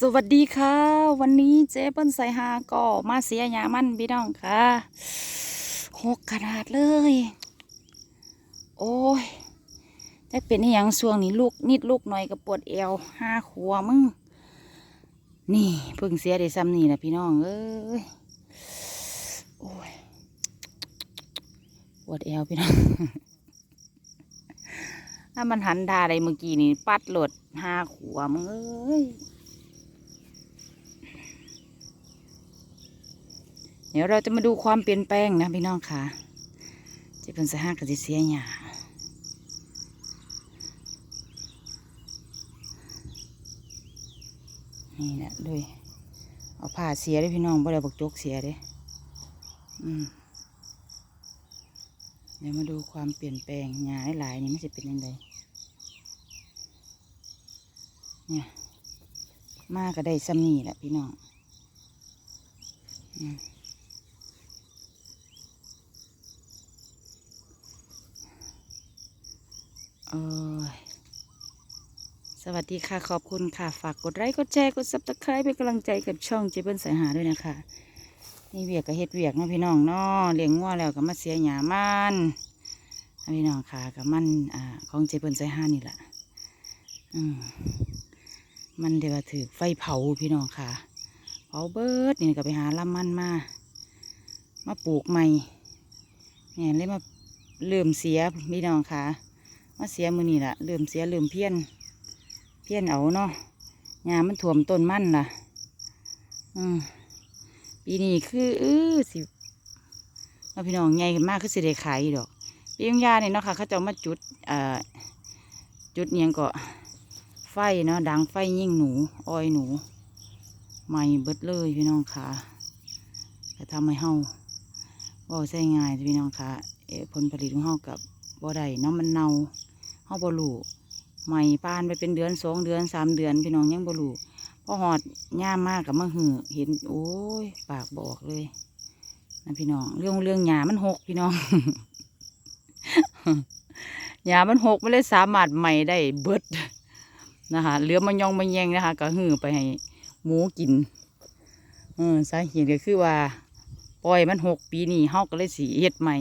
สวัสดีค่ะ วันนี้เจ๊เปิ้ลใส่หาก็มาเสียยามันพี่น้องค่ะหกขนาดเลย โอ้ยแต่เป็นอย่างช่วงนี้ลูกนิดลูกหน่อยก็ปวดเอวห้าขัวมึง นี่เพิ่งเสียได้ซ้ำนี่นะพี่น้องเอ้ยโอ้ยปวดเอวพี่น้องถ้ามันหันดาอะไรเมื่อกี้นี่ปัดหลดห้าขัวมึงเอ้ย เดี๋ยวเราจะมาดูความเปลี่ยนแปลงนะพี่น้องค่ะจะเป็นสหกับเสียหยานี่แหละด้วยเอาผ้าเสียเลยพี่น้องบ่ได้บักจกเสียเลยอืมเดี๋ยวมาดูความเปลี่ยนแปลงหญ้าหลายๆนี่มันจะเป็นยังไงเนี่ยมาก็ได้ซ้ำนี่แหละพี่น้องอืม โอ้ยสวัสดีค่ะ ขอบคุณค่ะ ฝากกดไลค์กดแชร์กดซับสไครป์เป็นกำลังใจกับช่องเจเปิ้ลสายหาด้วยนะคะ นี่เวียกกับเฮ็ดเวียกเนาะพี่น้องเนาะเลี้ยงงัวแล้วก็มาเสียหยามันพี่น้องค่ะกับมันอ่าของเจเปิ้ลสายหานี่แหละอืมมันเดี๋ยวถือไฟเผาพี่น้องค่ะเผาเบิดนี่ก็ไปหาลำมันมา มาปลูกใหม่เนี่ยเลยมาเริ่มเสียพี่น้องค่ะ มาเสียมือนี่ละเริ่มเสียเริ่มเพี้ยน เพี้ยนเอาเนาะหญ้ามันถ่วมต้นมั่นล่ะ อืมปีนี้คือเออสิเราพี่น้องใหญ่ขึ้นมากคือสิได้ขายดอกปียงยาเนี่ยเนาะค่ะเขาจะมาจุดเอ่อจุดเนียงก็ไฟเนาะดังไฟยิ่งหนูอ้อยหนูใหม่เบิดเลยพี่น้องค่ะจะทำให้เฮาว่าใช้ง่ายพี่น้องค่ะเออผลผลิตของเฮากับบ่ได้เนาะมันเน่า เฮาบ่รู้ใหม่ปานไปเป็นเดือนสองเดือนสามเดือนพี่น้องยังบ่รู้พอหอดย่ามมากกับมะหือเห็นโอ้ยปากบอกเลยนะพี่น้องเรื่องเรื่องหยามันหกพี่น้องหยามันหกไม่เลยสามารถใหม่ได้เบิดนะคะเหลือมันยองมันแยงนะคะ ก็หือไปให้หมูกินเออสาเหตุก็คือว่า ปล่อยมันหกปีนี้เฮาก็เลยสีเฮ็ดใหม่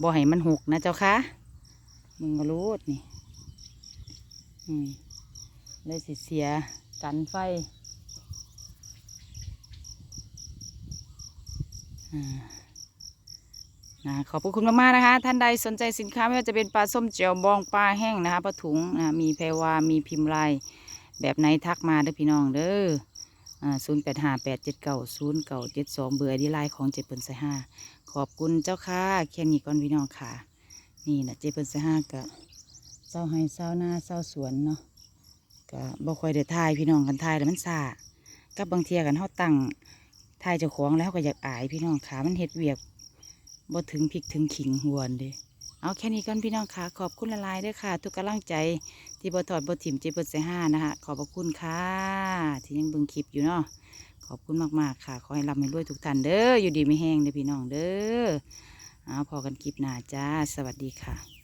บ่ให้มันหกนะเจ้าค่ะ มึงก็รู้นี่อืมเลยสิเสียกันไฟอ่านะขอบคุณมากๆนะคะ ท่านใดสนใจสินค้าไม่ว่าจะเป็นปลาส้มเจียวบองปลาแห้งนะคะปลาถุงนะมีแพรวา มีพิมพ์ลายแบบไหนทักมาเด้อพี่น้องเด้ออ่าศูนย์แปดห้าแปดเจ็ดเก้าศูนย์เก้าเจ็ดสองเบอร์ดีไลน์ของเจ็ดเปิลใส่ห้าขอบคุณเจ้าค่ะแค่นี้ก่อนพี่น้องค่ะ นี่นะเจเปิ้ลสห้ากะเศร้าให้เศร้าหน้าเศร้าสวนเนาะกะบ่ค่อยได้ทายพี่น้องกันทายแล้วมันซากับบางเทียกันเฮาตั้งทายเจ้าของแล้วก็อยากอายพี่น้องขามันเฮ็ดเวียกบ่ถึงพริกถึงขิงหวนเด้เอาแค่นี้ก่อนพี่น้องค่ะ ขอบคุณละลายด้วยค่ะ ทุกกำลังใจที่บ่ถอดบ่ถิ่มเจเปิ้ลสห้านะคะขอบพระคุณค่ะ ที่ยังบิ่งคลิปอยู่เนาะขอบคุณมากๆค่ะ ขอให้รำให้รวยทุกท่านเด้ออยู่ดีไม่แห้งเด้อพี่น้องเด้อ เอาพอกันคลิปหน้าจ้า สวัสดีค่ะ